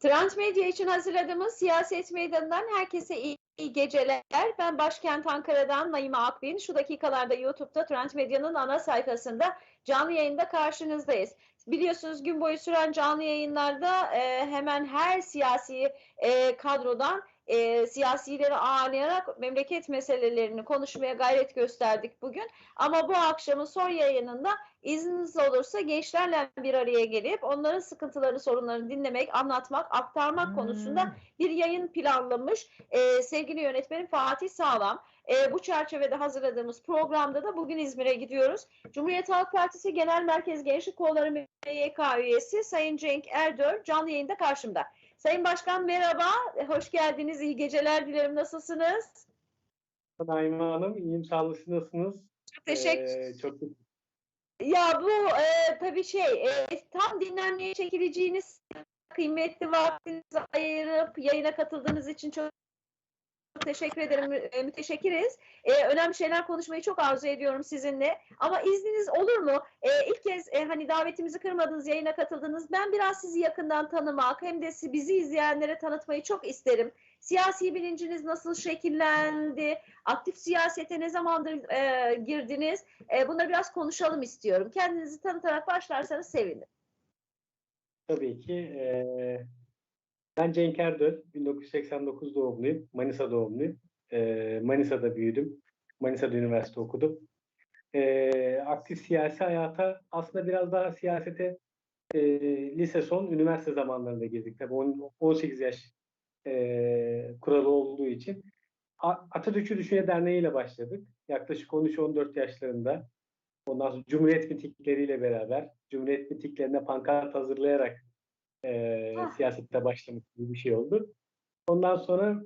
Trend Medya için hazırladığımız siyaset meydanından herkese iyi, iyi geceler. Ben başkent Ankara'dan Naime Akbin. Şu dakikalarda YouTube'da Trend Medya'nın ana sayfasında canlı yayında karşınızdayız. Biliyorsunuz gün boyu süren canlı yayınlarda e, hemen her siyasi e, kadrodan e, siyasileri ağırlayarak memleket meselelerini konuşmaya gayret gösterdik bugün. Ama bu akşamın son yayınında izniniz olursa gençlerle bir araya gelip onların sıkıntılarını, sorunlarını dinlemek, anlatmak, aktarmak Hmm. konusunda bir yayın planlamış e, sevgili yönetmenim Fatih Sağlam. E, bu çerçevede hazırladığımız programda da bugün İzmir'e gidiyoruz. Cumhuriyet Halk Partisi Genel Merkez Gençlik Kolları MYK üyesi Sayın Cenk Erdör canlı yayında karşımda. Sayın Başkan merhaba, hoş geldiniz, iyi geceler dilerim. Nasılsınız? Naime Hanım, iyiyim. Sağ olun. Siz nasılsınız? Çok teşekkür Ee, çok Ya bu e, tabii şey e, tam dinlenmeye çekileceğiniz kıymetli vaktinizi ayırıp yayına katıldığınız için çok teşekkür ederim. E, müteşekkiriz. E, önemli şeyler konuşmayı çok arzu ediyorum sizinle. Ama izniniz olur mu? E, ilk kez e, hani davetimizi kırmadınız, yayına katıldınız. Ben biraz sizi yakından tanımak hem de bizi izleyenlere tanıtmayı çok isterim. Siyasi bilinciniz nasıl şekillendi? Aktif siyasete ne zamandır e, girdiniz? E, bunları biraz konuşalım istiyorum. Kendinizi tanıtarak başlarsanız sevinirim. tabii ki. ee, ben Cenk Erdöl, 1989 doğumluyum. Manisa doğumluyum. Ee, Manisa'da büyüdüm. Manisa'da üniversite okudum. Ee, aktif siyasi hayata aslında biraz daha siyasete ee, lise son, üniversite zamanlarında girdik. Tabii on- 18 yaş ee, kuralı olduğu için. Atatürkçü Düşünce Derneği ile başladık. Yaklaşık 13-14 yaşlarında. Ondan sonra Cumhuriyet mitikleriyle beraber, Cumhuriyet mitiklerine pankart hazırlayarak e, Ah. siyasette başlamak gibi bir şey oldu. Ondan sonra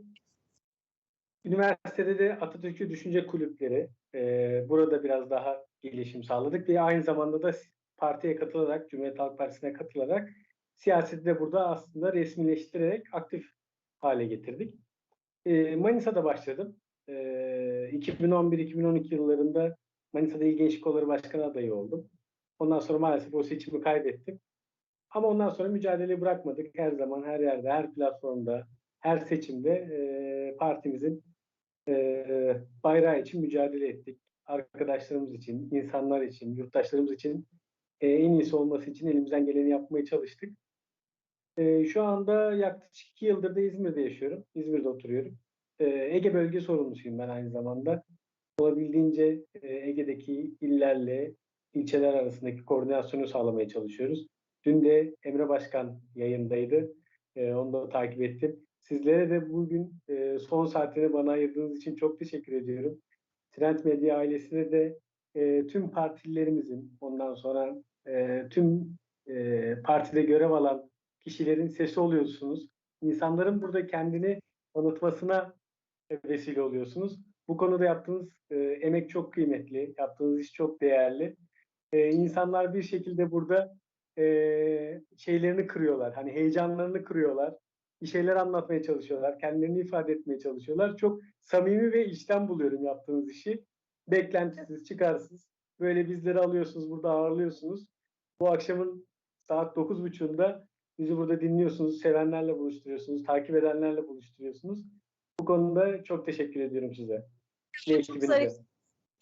üniversitede de Atatürkçü Düşünce Kulüpleri, e, burada biraz daha gelişim sağladık ve aynı zamanda da partiye katılarak, Cumhuriyet Halk Partisi'ne katılarak siyaseti de burada aslında resmileştirerek aktif hale getirdik. E, Manisa'da başladım. E, 2011-2012 yıllarında Manisa'da İl Gençlik Kolları Başkanı adayı oldum. Ondan sonra maalesef o seçimi kaybettim. Ama ondan sonra mücadeleyi bırakmadık. Her zaman, her yerde, her platformda, her seçimde e, partimizin e, bayrağı için mücadele ettik. Arkadaşlarımız için, insanlar için, yurttaşlarımız için e, en iyisi olması için elimizden geleni yapmaya çalıştık. E, şu anda yaklaşık iki yıldır da İzmir'de yaşıyorum. İzmir'de oturuyorum. E, Ege bölge sorumlusuyum ben aynı zamanda olabildiğince e, Ege'deki illerle ilçeler arasındaki koordinasyonu sağlamaya çalışıyoruz. Dün de Emre Başkan yayındaydı. E, onu da takip ettim. Sizlere de bugün e, son saatini bana ayırdığınız için çok teşekkür ediyorum. Trend Medya ailesine de e, tüm partililerimizin ondan sonra e, tüm e, partide görev alan kişilerin sesi oluyorsunuz. İnsanların burada kendini tanıtmasına vesile oluyorsunuz. Bu konuda yaptığınız e, emek çok kıymetli, yaptığınız iş çok değerli. E, insanlar bir şekilde burada e, şeylerini kırıyorlar, hani heyecanlarını kırıyorlar. Bir şeyler anlatmaya çalışıyorlar, kendilerini ifade etmeye çalışıyorlar. Çok samimi ve içten buluyorum yaptığınız işi. Beklentisiz, çıkarsız. Böyle bizleri alıyorsunuz, burada ağırlıyorsunuz. Bu akşamın saat 9.30'unda bizi burada dinliyorsunuz, sevenlerle buluşturuyorsunuz, takip edenlerle buluşturuyorsunuz. Bu konuda çok teşekkür ediyorum size. Ve ekibinize.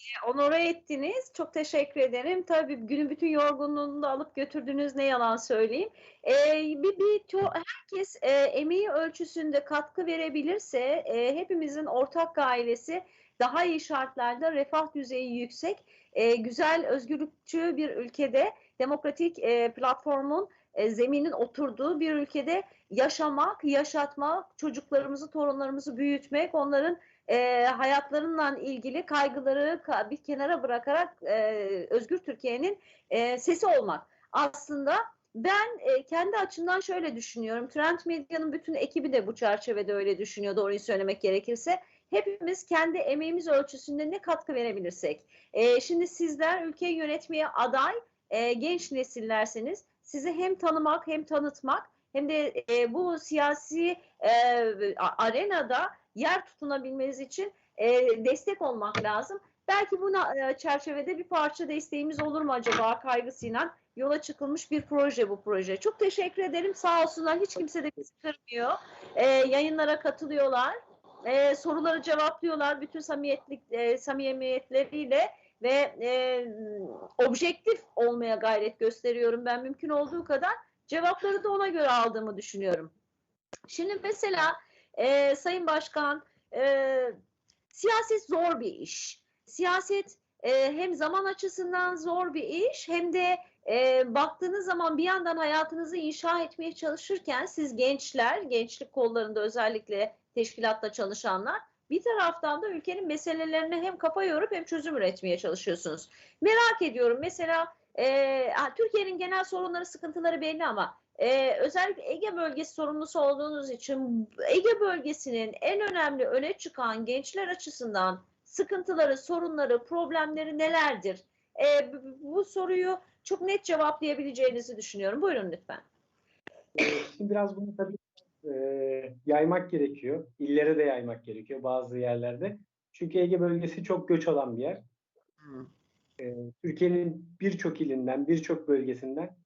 Zarif. onore ettiniz. Çok teşekkür ederim. Tabii günün bütün yorgunluğunu da alıp götürdünüz ne yalan söyleyeyim. Ee, bir, bir to- herkes e, emeği ölçüsünde katkı verebilirse e, hepimizin ortak gailesi daha iyi şartlarda refah düzeyi yüksek, e, güzel özgürlükçü bir ülkede demokratik e, platformun e, zeminin oturduğu bir ülkede yaşamak, yaşatmak, çocuklarımızı, torunlarımızı büyütmek, onların e, hayatlarından ilgili kaygıları ka- bir kenara bırakarak e, Özgür Türkiye'nin e, sesi olmak. Aslında ben e, kendi açımdan şöyle düşünüyorum. Trend Medya'nın bütün ekibi de bu çerçevede öyle düşünüyor doğruyu söylemek gerekirse. Hepimiz kendi emeğimiz ölçüsünde ne katkı verebilirsek. E, şimdi sizler ülkeyi yönetmeye aday e, genç nesillerseniz sizi hem tanımak hem tanıtmak hem de e, bu siyasi e, arenada yer tutunabilmeniz için e, destek olmak lazım. Belki buna e, çerçevede bir parça desteğimiz olur mu acaba kaygısıyla yola çıkılmış bir proje bu proje. Çok teşekkür ederim. Sağ olsunlar. Hiç kimse de bizi kırmıyor. Ee, yayınlara katılıyorlar. Ee, soruları cevaplıyorlar bütün samimiyetlik, e, samimiyetleriyle ve e, objektif olmaya gayret gösteriyorum ben mümkün olduğu kadar. Cevapları da ona göre aldığımı düşünüyorum. Şimdi mesela e, Sayın Başkan e, siyaset zor bir iş. Siyaset e, hem zaman açısından zor bir iş hem de e, baktığınız zaman bir yandan hayatınızı inşa etmeye çalışırken siz gençler, gençlik kollarında özellikle teşkilatta çalışanlar bir taraftan da ülkenin meselelerine hem kafa yorup hem çözüm üretmeye çalışıyorsunuz. Merak ediyorum mesela e, Türkiye'nin genel sorunları, sıkıntıları belli ama e, özellikle Ege bölgesi sorumlusu olduğunuz için Ege bölgesinin en önemli öne çıkan gençler açısından sıkıntıları, sorunları, problemleri nelerdir? E, bu, soruyu çok net cevaplayabileceğinizi düşünüyorum. Buyurun lütfen. Ee, Şimdi biraz bunu tabii e, yaymak gerekiyor. İllere de yaymak gerekiyor bazı yerlerde. Çünkü Ege bölgesi çok göç alan bir yer. Ee, Türkiye'nin birçok ilinden, birçok bölgesinden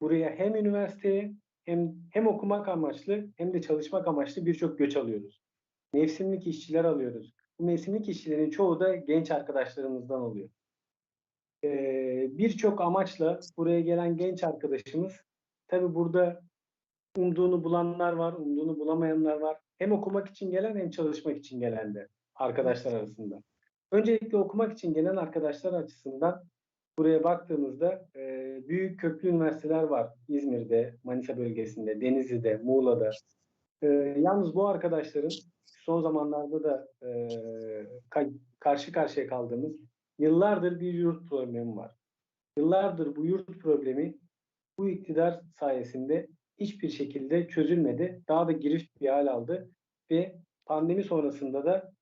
buraya hem üniversiteye hem hem okumak amaçlı hem de çalışmak amaçlı birçok göç alıyoruz. Mevsimlik işçiler alıyoruz. Bu mevsimlik işçilerin çoğu da genç arkadaşlarımızdan oluyor. Ee, birçok amaçla buraya gelen genç arkadaşımız tabii burada umduğunu bulanlar var, umduğunu bulamayanlar var. Hem okumak için gelen hem çalışmak için gelen de arkadaşlar arasında. Öncelikle okumak için gelen arkadaşlar açısından buraya baktığımızda e, büyük köklü üniversiteler var. İzmir'de, Manisa bölgesinde, Denizli'de, Muğla'da. E, yalnız bu arkadaşların son zamanlarda da e, ka- karşı karşıya kaldığımız yıllardır bir yurt problemi var. Yıllardır bu yurt problemi bu iktidar sayesinde hiçbir şekilde çözülmedi. Daha da girift bir hal aldı ve pandemi sonrasında da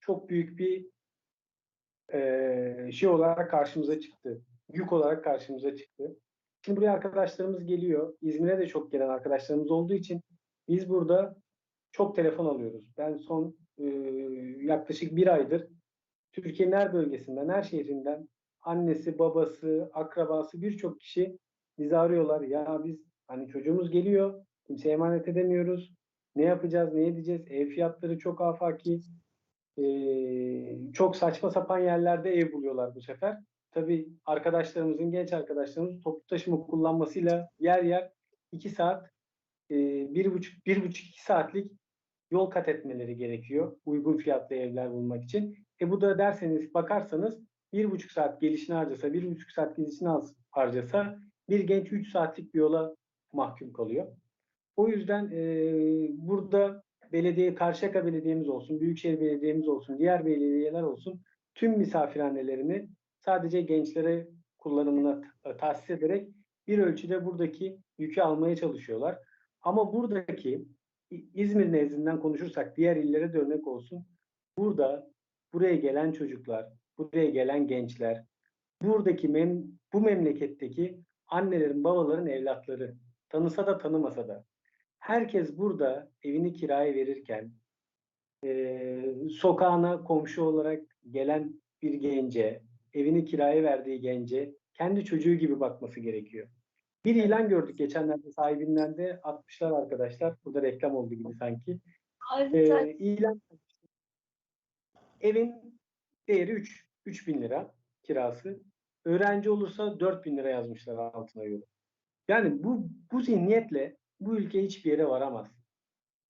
çok büyük bir eee, şey olarak karşımıza çıktı. Yük olarak karşımıza çıktı. Şimdi buraya arkadaşlarımız geliyor. İzmir'e de çok gelen arkadaşlarımız olduğu için biz burada çok telefon alıyoruz. Ben son eee, yaklaşık bir aydır Türkiye'nin her bölgesinden, her şehrinden annesi, babası, akrabası birçok kişi bizi arıyorlar. Ya biz hani çocuğumuz geliyor, kimseye emanet edemiyoruz. Ne yapacağız, ne edeceğiz? Ev fiyatları çok afaki. Ee, çok saçma sapan yerlerde ev buluyorlar bu sefer. Tabii arkadaşlarımızın, genç arkadaşlarımız toplu taşıma kullanmasıyla yer yer iki saat, e, bir buçuk, bir buçuk iki saatlik yol kat etmeleri gerekiyor uygun fiyatlı evler bulmak için. E bu da derseniz bakarsanız bir buçuk saat gelişini harcasa, bir buçuk saat gelişini az- harcasa bir genç 3 saatlik bir yola mahkum kalıyor. O yüzden e, burada belediye, Karşıyaka Belediye'miz olsun, Büyükşehir Belediye'miz olsun, diğer belediyeler olsun tüm misafirhanelerini sadece gençlere kullanımına t- tahsis ederek bir ölçüde buradaki yükü almaya çalışıyorlar. Ama buradaki İzmir nezdinden konuşursak diğer illere de örnek olsun. Burada buraya gelen çocuklar, buraya gelen gençler, buradaki mem bu memleketteki annelerin, babaların evlatları tanısa da tanımasa da herkes burada evini kiraya verirken eee, sokağına komşu olarak gelen bir gence, evini kiraya verdiği gence kendi çocuğu gibi bakması gerekiyor. Bir ilan gördük geçenlerde sahibinden de atmışlar arkadaşlar. Burada reklam oldu gibi sanki. Ee, ilan evin değeri 3 3000 lira kirası. Öğrenci olursa 4000 lira yazmışlar altına göre. Yani bu bu zihniyetle bu ülke hiçbir yere varamaz.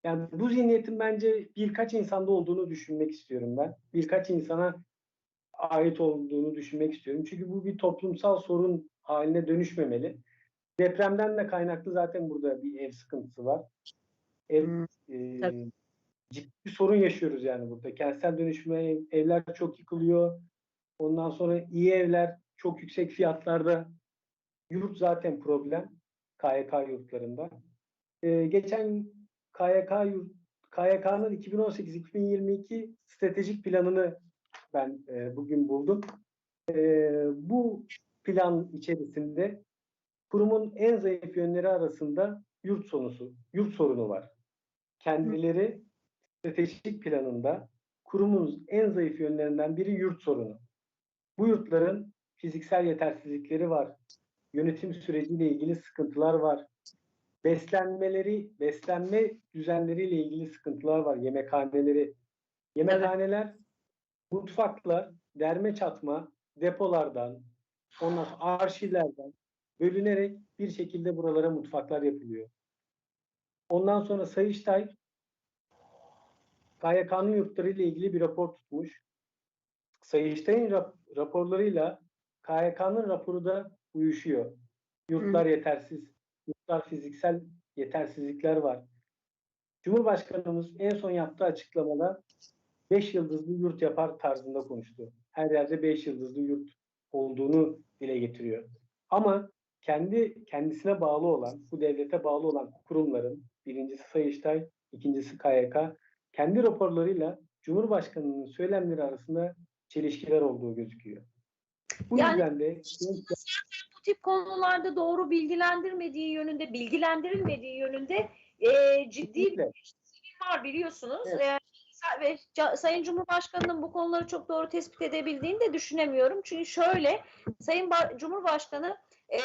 Yani bu zihniyetin bence birkaç insanda olduğunu düşünmek istiyorum ben. Birkaç insana ait olduğunu düşünmek istiyorum. Çünkü bu bir toplumsal sorun haline dönüşmemeli. Depremden de kaynaklı zaten burada bir ev sıkıntısı var. Ev Hmm, e, tabii. ciddi bir sorun yaşıyoruz yani burada. Kentsel dönüşme ev- evler çok yıkılıyor. Ondan sonra iyi evler çok yüksek fiyatlarda. Yurt zaten problem. KYK yurtlarında. Ee, geçen KYK yurt KYK'nın 2018-2022 stratejik planını ben e, bugün buldum. E, bu plan içerisinde kurumun en zayıf yönleri arasında yurt sonusu, yurt sorunu var. Kendileri stratejik planında kurumun en zayıf yönlerinden biri yurt sorunu. Bu yurtların fiziksel yetersizlikleri var. yönetim süreciyle ilgili sıkıntılar var. Beslenmeleri, beslenme düzenleriyle ilgili sıkıntılar var. Yemekhaneleri. Yemekhaneler, mutfaklar, derme çatma, depolardan, ondan sonra arşivlerden bölünerek bir şekilde buralara mutfaklar yapılıyor. Ondan sonra Sayıştay KYK'nın yurtları ile ilgili bir rapor tutmuş. Sayıştay'ın rap- raporlarıyla KYK'nın raporu da uyuşuyor. Yurtlar yetersiz, yurtlar fiziksel yetersizlikler var. Cumhurbaşkanımız en son yaptığı açıklamada 5 yıldızlı yurt yapar tarzında konuştu. Her yerde 5 yıldızlı yurt olduğunu dile getiriyor. Ama kendi kendisine bağlı olan, bu devlete bağlı olan kurumların, birincisi Sayıştay, ikincisi KYK, kendi raporlarıyla Cumhurbaşkanı'nın söylemleri arasında çelişkiler olduğu gözüküyor. Bu Yani- yüzden de bu tip konularda doğru bilgilendirmediği yönünde, bilgilendirilmediği yönünde e, ciddi bir var biliyorsunuz. Evet. E, ve Sayın Cumhurbaşkanı'nın bu konuları çok doğru tespit edebildiğini de düşünemiyorum. Çünkü şöyle, Sayın Ba- Cumhurbaşkanı e,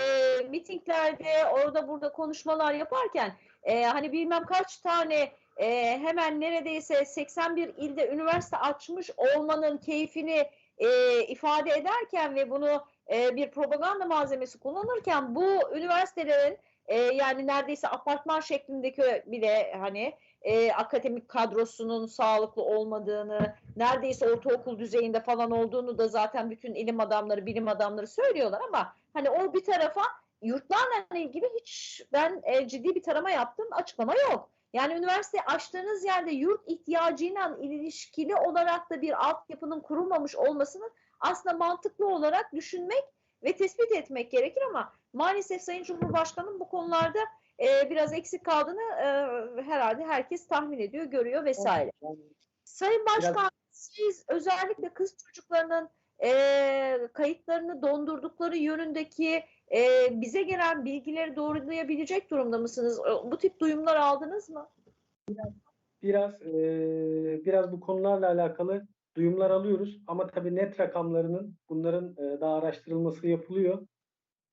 mitinglerde orada burada konuşmalar yaparken e, hani bilmem kaç tane e, hemen neredeyse 81 ilde üniversite açmış olmanın keyfini e, ifade ederken ve bunu e, bir propaganda malzemesi kullanırken bu üniversitelerin e, yani neredeyse apartman şeklindeki bile hani e, akademik kadrosunun sağlıklı olmadığını, neredeyse ortaokul düzeyinde falan olduğunu da zaten bütün ilim adamları, bilim adamları söylüyorlar ama hani o bir tarafa yurtlarla ilgili hiç ben e, ciddi bir tarama yaptım, açıklama yok. Yani üniversite açtığınız yerde yurt ihtiyacıyla ilişkili olarak da bir altyapının kurulmamış olmasının aslında mantıklı olarak düşünmek ve tespit etmek gerekir ama maalesef Sayın Cumhurbaşkanı'nın bu konularda e, biraz eksik kaldığını e, herhalde herkes tahmin ediyor, görüyor vesaire. Sayın Başkan, siz özellikle kız çocuklarının e, kayıtlarını dondurdukları yönündeki e, bize gelen bilgileri doğrulayabilecek durumda mısınız? E, Bu tip duyumlar aldınız mı? biraz eee, biraz bu konularla alakalı duyumlar alıyoruz ama tabii net rakamlarının bunların eee, daha araştırılması yapılıyor.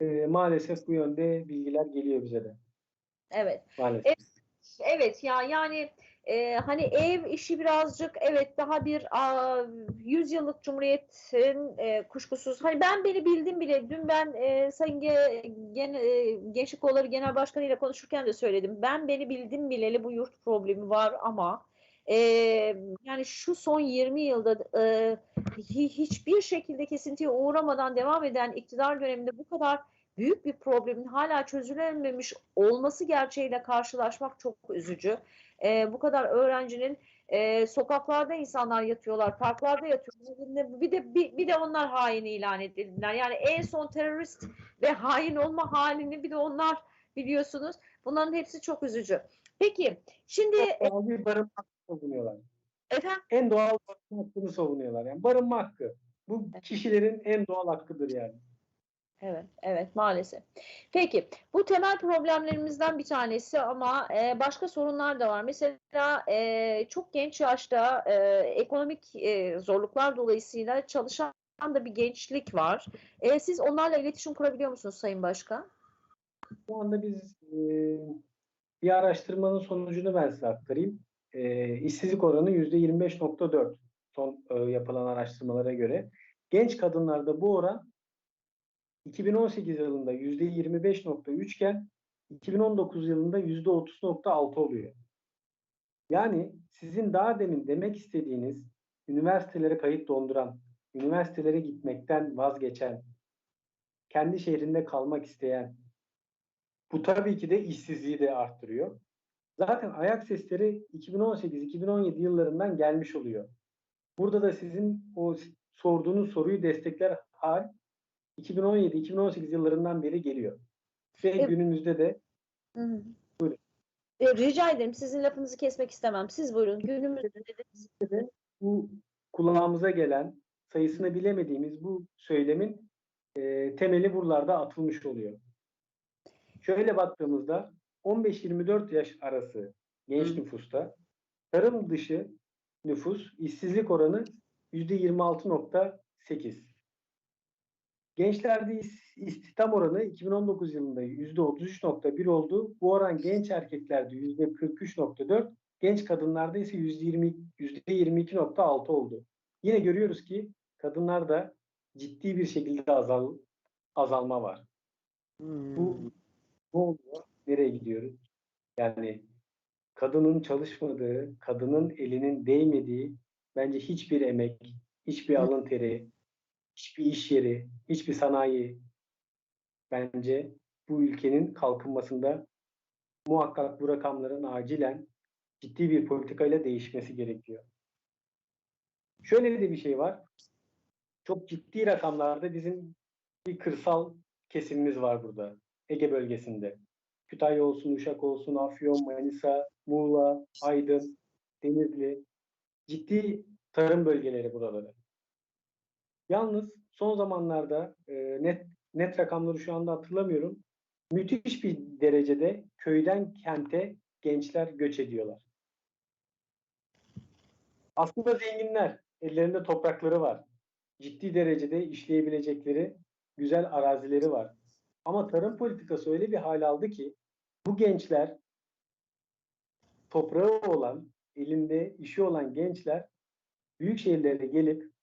Eee, maalesef bu yönde bilgiler geliyor bize de. Evet. Maalesef. Evet ya yani e, hani ev işi birazcık evet daha bir a, 100 yıllık cumhuriyetin e, kuşkusuz hani ben beni bildim bile dün ben e, Sayın Ge, Gen, e, Gençlik Kolları Genel Başkanı ile konuşurken de söyledim ben beni bildim bileli bu yurt problemi var ama e, yani şu son 20 yılda e, hi- hiçbir şekilde kesintiye uğramadan devam eden iktidar döneminde bu kadar büyük bir problemin hala çözülememiş olması gerçeğiyle karşılaşmak çok üzücü. Ee, bu kadar öğrencinin e, sokaklarda insanlar yatıyorlar, parklarda yatıyorlar. Bir de bir, bir de onlar hain ilan edildiler. Yani en son terörist ve hain olma halini bir de onlar biliyorsunuz. Bunların hepsi çok üzücü. Peki şimdi e, Doğal bir barınma hakkı savunuyorlar. efendim En doğal barınma hakkını savunuyorlar. Yani barınma hakkı. Bu kişilerin en doğal hakkıdır yani. Evet, evet maalesef. Peki, bu temel problemlerimizden bir tanesi ama e, başka sorunlar da var. Mesela e, çok genç yaşta e, ekonomik e, zorluklar dolayısıyla çalışan da bir gençlik var. E, siz onlarla iletişim kurabiliyor musunuz Sayın Başkan? Şu anda biz e, bir araştırmanın sonucunu ben size aktarayım. E, işsizlik oranı %25.4 son e, yapılan araştırmalara göre. Genç kadınlarda bu oran 2018 yılında %25.3 iken 2019 yılında %30.6 oluyor. Yani sizin daha demin demek istediğiniz üniversitelere kayıt donduran, üniversitelere gitmekten vazgeçen, kendi şehrinde kalmak isteyen, bu tabii ki de işsizliği de arttırıyor. Zaten ayak sesleri 2018-2017 yıllarından gelmiş oluyor. Burada da sizin o sorduğunuz soruyu destekler hal 2017-2018 yıllarından beri geliyor. Ve Evet. günümüzde de Hı hı. Buyurun. E, rica ederim, sizin lafınızı kesmek istemem. Siz buyurun. Günümüzde de de bu kulağımıza gelen sayısını bilemediğimiz bu söylemin e, temeli buralarda atılmış oluyor. Şöyle baktığımızda 15-24 yaş arası genç Hı. nüfusta tarım dışı nüfus işsizlik oranı %26.8. Gençlerde is- istihdam oranı 2019 yılında %33.1 oldu. Bu oran genç erkeklerde %43.4, genç kadınlarda ise %20, %22.6 oldu. Yine görüyoruz ki kadınlarda ciddi bir şekilde azal, azalma var. Bu ne oluyor? Nereye gidiyoruz? Yani kadının çalışmadığı, kadının elinin değmediği bence hiçbir emek, hiçbir alın teri, hiçbir iş yeri, hiçbir sanayi bence bu ülkenin kalkınmasında muhakkak bu rakamların acilen ciddi bir politikayla değişmesi gerekiyor. Şöyle de bir şey var. Çok ciddi rakamlarda bizim bir kırsal kesimimiz var burada. Ege bölgesinde. Kütahya olsun, Uşak olsun, Afyon, Manisa, Muğla, Aydın, Denizli. Ciddi tarım bölgeleri buraları. Yalnız son zamanlarda e, net net rakamları şu anda hatırlamıyorum. Müthiş bir derecede köyden kente gençler göç ediyorlar. Aslında zenginler, ellerinde toprakları var. Ciddi derecede işleyebilecekleri güzel arazileri var. Ama tarım politikası öyle bir hal aldı ki bu gençler toprağı olan, elinde işi olan gençler büyük şehirlere gelip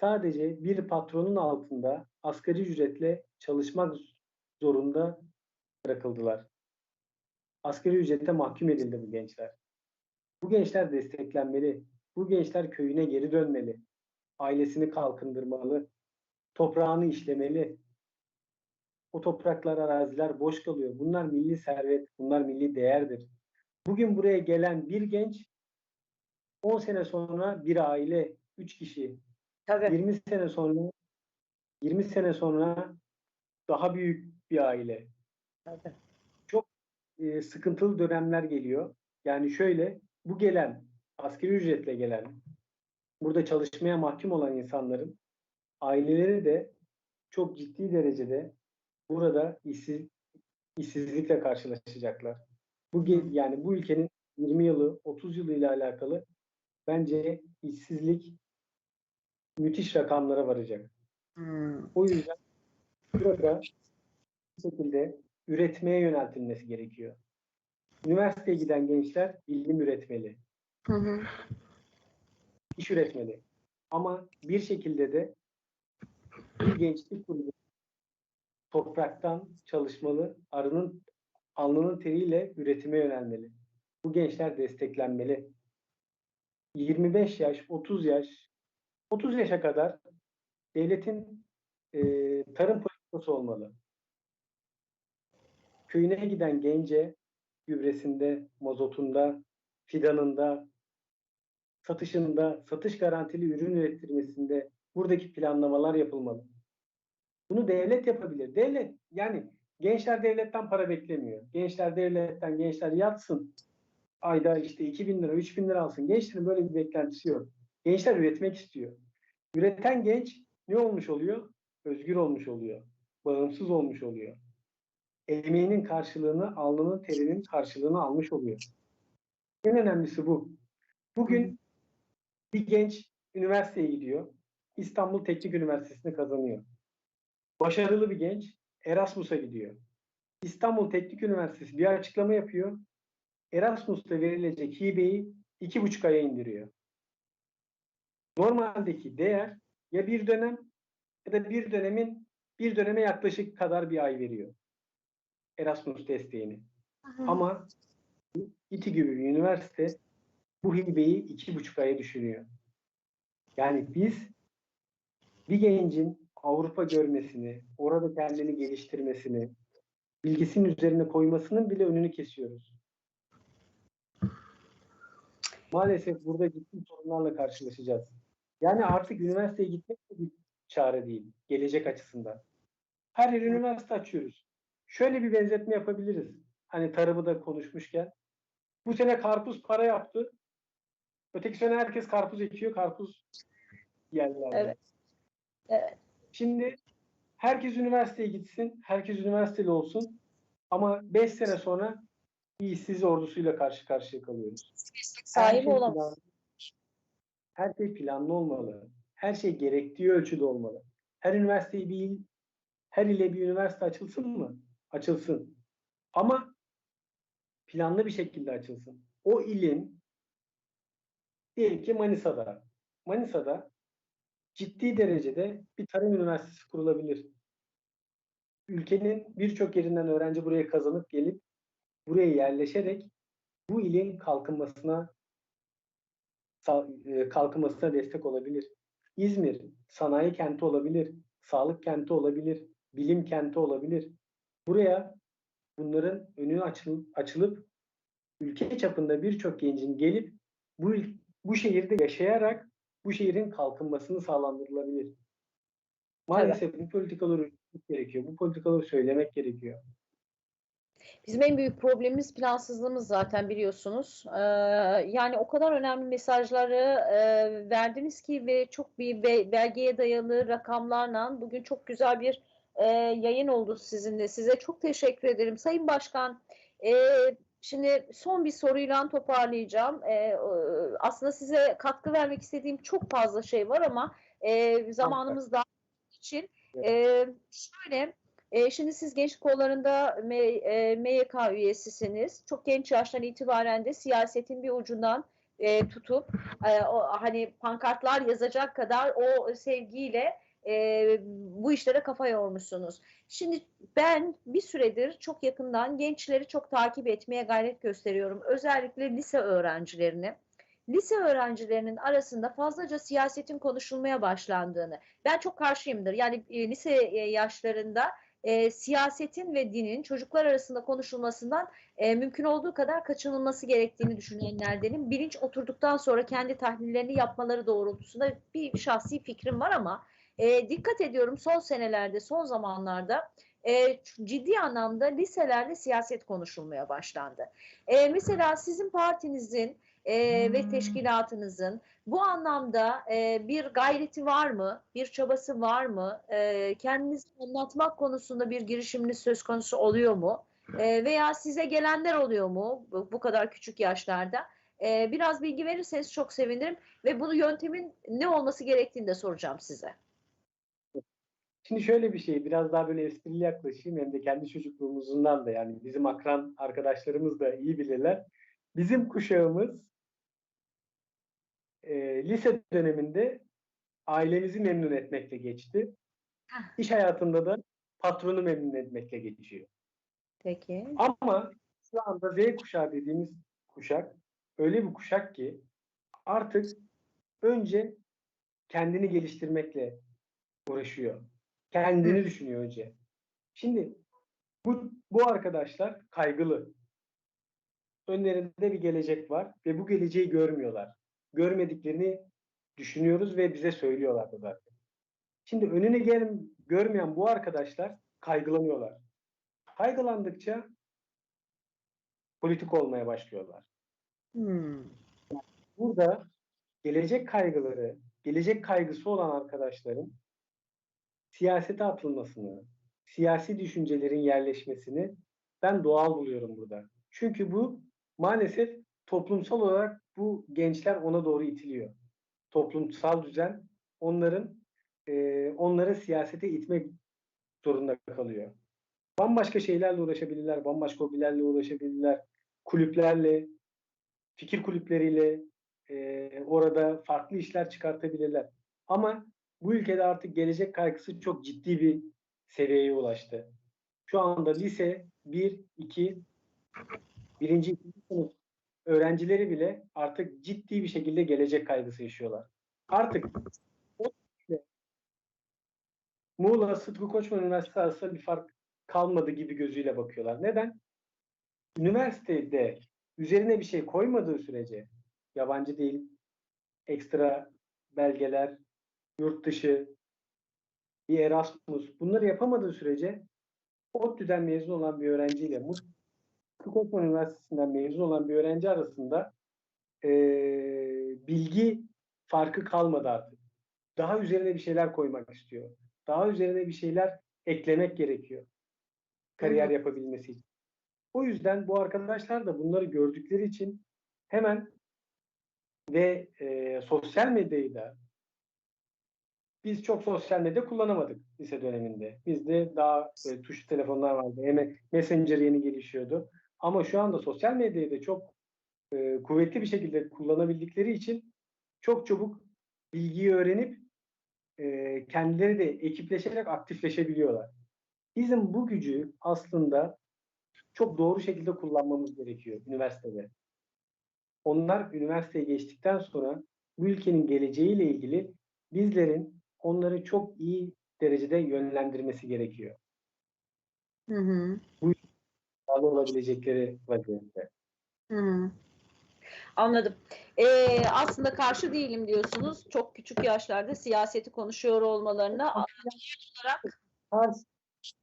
sadece bir patronun altında asgari ücretle çalışmak zorunda bırakıldılar. Asgari ücrete mahkum edildi bu gençler. Bu gençler desteklenmeli. Bu gençler köyüne geri dönmeli. Ailesini kalkındırmalı. Toprağını işlemeli. O topraklar, araziler boş kalıyor. Bunlar milli servet, bunlar milli değerdir. Bugün buraya gelen bir genç 10 sene sonra bir aile, 3 kişi, Tabii. 20 sene sonra 20 sene sonra daha büyük bir aile. tabii. e, sıkıntılı dönemler geliyor. Yani şöyle bu gelen asgari ücretle gelen burada çalışmaya mahkum olan insanların aileleri de çok ciddi derecede burada işsiz, işsizlikle karşılaşacaklar. Bu yani bu ülkenin 20 yılı 30 yılı ile alakalı bence işsizlik müthiş rakamlara varacak. Hmm. O yüzden burada bir şekilde üretmeye yöneltilmesi gerekiyor. Üniversiteye giden gençler ilim üretmeli, Hı hı. iş üretmeli. Ama bir şekilde de bir gençlik grubu topraktan çalışmalı, arının alnının teriyle üretime yönelmeli. Bu gençler desteklenmeli. 25 yaş, 30 yaş, 30 yaşa kadar devletin e, tarım politikası olmalı. Köyüne giden gence gübresinde, mazotunda, fidanında, satışında, satış garantili ürün ürettirmesinde buradaki planlamalar yapılmalı. Bunu devlet yapabilir. Devlet yani gençler devletten para beklemiyor. Gençler devletten gençler yatsın. Ayda işte 2000 lira, 3000 lira alsın. Gençlerin böyle bir beklentisi yok. Gençler üretmek istiyor. Üreten genç ne olmuş oluyor? Özgür olmuş oluyor. Bağımsız olmuş oluyor. Emeğinin karşılığını, alnının terinin karşılığını almış oluyor. En önemlisi bu. Bugün bir genç üniversiteye gidiyor. İstanbul Teknik Üniversitesi'ni kazanıyor. Başarılı bir genç Erasmus'a gidiyor. İstanbul Teknik Üniversitesi bir açıklama yapıyor. Erasmus'ta verilecek hibeyi iki buçuk aya indiriyor. Normaldeki değer ya bir dönem ya da bir dönemin bir döneme yaklaşık kadar bir ay veriyor. Erasmus desteğini. Ama İTÜ gibi bir üniversite bu hibeyi iki buçuk aya düşürüyor. Yani biz bir gencin Avrupa görmesini, orada kendini geliştirmesini, bilgisinin üzerine koymasının bile önünü kesiyoruz. Maalesef burada ciddi sorunlarla karşılaşacağız. Yani artık üniversiteye gitmek de bir çare değil, gelecek açısından. Her yer üniversite açıyoruz. Şöyle bir benzetme yapabiliriz. Hani tarımı da konuşmuşken. Bu sene karpuz para yaptı. Öteki sene herkes karpuz ekiyor, karpuz yerlerde. Evet. Evet. Şimdi herkes üniversiteye gitsin, herkes üniversiteli olsun. Ama 5 sene sonra bir işsiz ordusuyla karşı karşıya kalıyoruz. Şey olamaz. Her şey planlı olmalı. Her şey gerektiği ölçüde olmalı. Her üniversiteyi bir il, her ile bir üniversite açılsın mı? Açılsın. Ama planlı bir şekilde açılsın. O ilin diyelim ki Manisa'da. Manisa'da ciddi derecede bir tarım üniversitesi kurulabilir. Ülkenin birçok yerinden öğrenci buraya kazanıp gelip buraya yerleşerek bu ilin kalkınmasına kalkınmasına destek olabilir. İzmir sanayi kenti olabilir, sağlık kenti olabilir, bilim kenti olabilir. Buraya bunların önü açıl- açılıp ülke çapında birçok gencin gelip bu bu şehirde yaşayarak bu şehrin kalkınmasını sağlandırılabilir. Maalesef bu politikaları gerekiyor. Bu politikaları söylemek gerekiyor. Bizim en büyük problemimiz plansızlığımız zaten biliyorsunuz. Ee, yani o kadar önemli mesajları e, verdiniz ki ve çok bir be- belgeye dayalı rakamlarla bugün çok güzel bir e, yayın oldu sizinle. Size çok teşekkür ederim. Sayın Başkan, e, şimdi son bir soruyla toparlayacağım. E, aslında size katkı vermek istediğim çok fazla şey var ama e, zamanımız daha için e, şöyle e, şimdi siz gençlik kollarında M- e, MYK üyesisiniz. Çok genç yaştan itibaren de siyasetin bir ucundan e, tutup e, o, hani pankartlar yazacak kadar o sevgiyle e, bu işlere kafa yormuşsunuz. Şimdi ben bir süredir çok yakından gençleri çok takip etmeye gayret gösteriyorum. Özellikle lise öğrencilerini. Lise öğrencilerinin arasında fazlaca siyasetin konuşulmaya başlandığını. Ben çok karşıyımdır. Yani e, lise e, yaşlarında e, siyasetin ve dinin çocuklar arasında konuşulmasından e, mümkün olduğu kadar kaçınılması gerektiğini düşünenlerdenim. Bilinç oturduktan sonra kendi tahlillerini yapmaları doğrultusunda bir şahsi fikrim var ama e, dikkat ediyorum son senelerde, son zamanlarda e, ciddi anlamda liselerde siyaset konuşulmaya başlandı. E, mesela sizin partinizin e, ve teşkilatınızın bu anlamda e, bir gayreti var mı? Bir çabası var mı? E, kendinizi anlatmak konusunda bir girişiminiz söz konusu oluyor mu? E, veya size gelenler oluyor mu bu, bu kadar küçük yaşlarda? E, biraz bilgi verirseniz çok sevinirim ve bunu yöntemin ne olması gerektiğini de soracağım size. Şimdi şöyle bir şey, biraz daha böyle esprili yaklaşayım hem de kendi çocukluğumuzdan da yani bizim akran arkadaşlarımız da iyi bilirler. Bizim kuşağımız e, lise döneminde ailemizi memnun etmekle geçti. Hah. İş hayatında da patronu memnun etmekle geçiyor. Peki. Ama şu anda Z kuşağı dediğimiz kuşak öyle bir kuşak ki artık önce kendini geliştirmekle uğraşıyor. Kendini düşünüyor önce. Şimdi bu, bu arkadaşlar kaygılı. Önlerinde bir gelecek var ve bu geleceği görmüyorlar. Görmediklerini düşünüyoruz ve bize söylüyorlar da zaten. Şimdi önüne gel görmeyen bu arkadaşlar kaygılanıyorlar. Kaygılandıkça politik olmaya başlıyorlar. Hmm. Burada gelecek kaygıları, gelecek kaygısı olan arkadaşların siyasete atılmasını, siyasi düşüncelerin yerleşmesini ben doğal buluyorum burada. Çünkü bu maalesef toplumsal olarak bu gençler ona doğru itiliyor. Toplumsal düzen onların e, onları siyasete itmek zorunda kalıyor. Bambaşka şeylerle uğraşabilirler, bambaşka hobilerle uğraşabilirler, kulüplerle, fikir kulüpleriyle e, orada farklı işler çıkartabilirler. Ama bu ülkede artık gelecek kaygısı çok ciddi bir seviyeye ulaştı. Şu anda lise 1, 2, birinci, ikinci sınıf öğrencileri bile artık ciddi bir şekilde gelecek kaygısı yaşıyorlar. Artık Muğla Sıtkı Koçman Üniversitesi arasında bir fark kalmadı gibi gözüyle bakıyorlar. Neden? Üniversitede üzerine bir şey koymadığı sürece yabancı değil, ekstra belgeler, yurt dışı, bir Erasmus bunları yapamadığı sürece ODTÜ'den mezun olan bir öğrenciyle Mutlu Koçman Üniversitesi'nden mezun olan bir öğrenci arasında eee, bilgi farkı kalmadı artık. Daha üzerine bir şeyler koymak istiyor. Daha üzerine bir şeyler eklemek gerekiyor. Kariyer hı. yapabilmesi için. O yüzden bu arkadaşlar da bunları gördükleri için hemen ve e, sosyal medyayı da biz çok sosyal medya kullanamadık lise döneminde. Bizde daha e, tuşlu telefonlar vardı. Messenger yeni gelişiyordu. Ama şu anda sosyal medyayı da çok e, kuvvetli bir şekilde kullanabildikleri için çok çabuk bilgiyi öğrenip e, kendileri de ekipleşerek aktifleşebiliyorlar. Bizim bu gücü aslında çok doğru şekilde kullanmamız gerekiyor üniversitede. Onlar üniversiteye geçtikten sonra bu ülkenin geleceğiyle ilgili bizlerin onları çok iyi derecede yönlendirmesi gerekiyor. Hı hı. Bağlı olabilecekleri vaziyette. Hı. Anladım. Ee, aslında karşı değilim diyorsunuz. Çok küçük yaşlarda siyaseti konuşuyor olmalarına. olarak Karşı,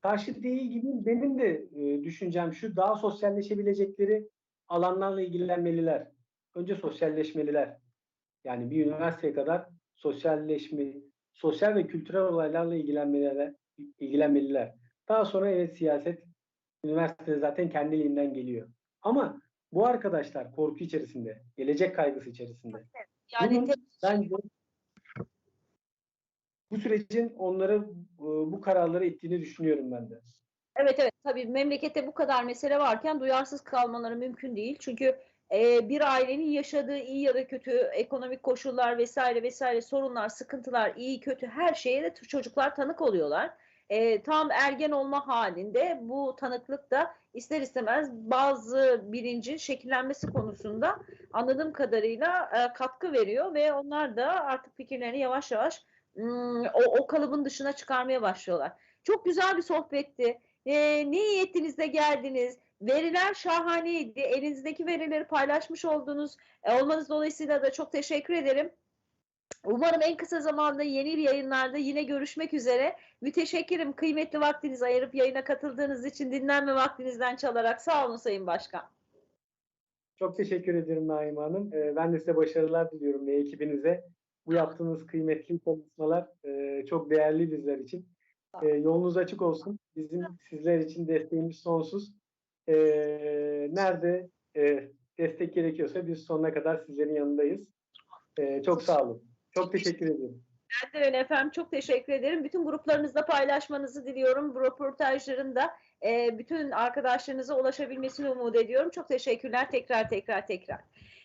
karşı değil gibi benim de e, düşüncem şu daha sosyalleşebilecekleri alanlarla ilgilenmeliler. Önce sosyalleşmeliler. Yani bir üniversiteye kadar sosyalleşme, sosyal ve kültürel olaylarla ilgilenmeliler. ilgilenmeliler. Daha sonra evet siyaset üniversitede zaten kendiliğinden geliyor. Ama bu arkadaşlar korku içerisinde, gelecek kaygısı içerisinde. yani Bunun bence bu sürecin onları e, bu kararları ettiğini düşünüyorum ben de. Evet evet tabii memlekette bu kadar mesele varken duyarsız kalmaları mümkün değil. Çünkü e, bir ailenin yaşadığı iyi ya da kötü ekonomik koşullar vesaire vesaire sorunlar, sıkıntılar, iyi kötü her şeye de çocuklar tanık oluyorlar. E, tam ergen olma halinde bu tanıklık da ister istemez bazı bilincin şekillenmesi konusunda anladığım kadarıyla e, katkı veriyor ve onlar da artık fikirlerini yavaş yavaş hmm, o, o kalıbın dışına çıkarmaya başlıyorlar. Çok güzel bir sohbetti. E, ne iyi ettiniz de geldiniz. Veriler şahaneydi. Elinizdeki verileri paylaşmış olduğunuz e, olmanız dolayısıyla da çok teşekkür ederim. Umarım en kısa zamanda yeni yayınlarda yine görüşmek üzere. Müteşekkirim kıymetli vaktinizi ayırıp yayına katıldığınız için dinlenme vaktinizden çalarak. Sağ olun Sayın Başkan. Çok teşekkür ederim Naime Hanım. Ee, Ben de size başarılar diliyorum ve ekibinize. Bu yaptığınız kıymetli çalışmalar e, çok değerli bizler için. Ee, Yolunuz açık olsun. Bizim sizler için desteğimiz sonsuz. Ee, Nerede e, destek gerekiyorsa biz sonuna kadar sizlerin yanındayız. Ee, Çok sağ olun. Çok teşekkür ederim. Ben de öyle efendim. Çok teşekkür ederim. Bütün gruplarınızda paylaşmanızı diliyorum. Bu röportajların da e, bütün arkadaşlarınıza ulaşabilmesini umut ediyorum. Çok teşekkürler tekrar tekrar tekrar.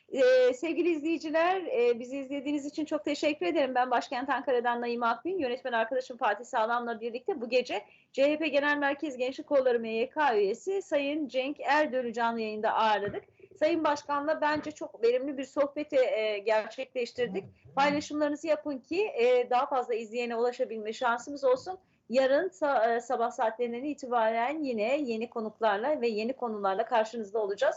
E, sevgili izleyiciler, e, bizi izlediğiniz için çok teşekkür ederim. Ben Başkent Ankara'dan Naim Akbin, yönetmen arkadaşım Fatih Sağlam'la birlikte bu gece CHP Genel Merkez Gençlik Kolları MYK üyesi Sayın Cenk Erdöl'ü canlı yayında ağırladık. Sayın Başkan'la bence çok verimli bir sohbeti e, gerçekleştirdik. Paylaşımlarınızı yapın ki e, daha fazla izleyene ulaşabilme şansımız olsun. Yarın e, sabah saatlerinden itibaren yine yeni konuklarla ve yeni konularla karşınızda olacağız.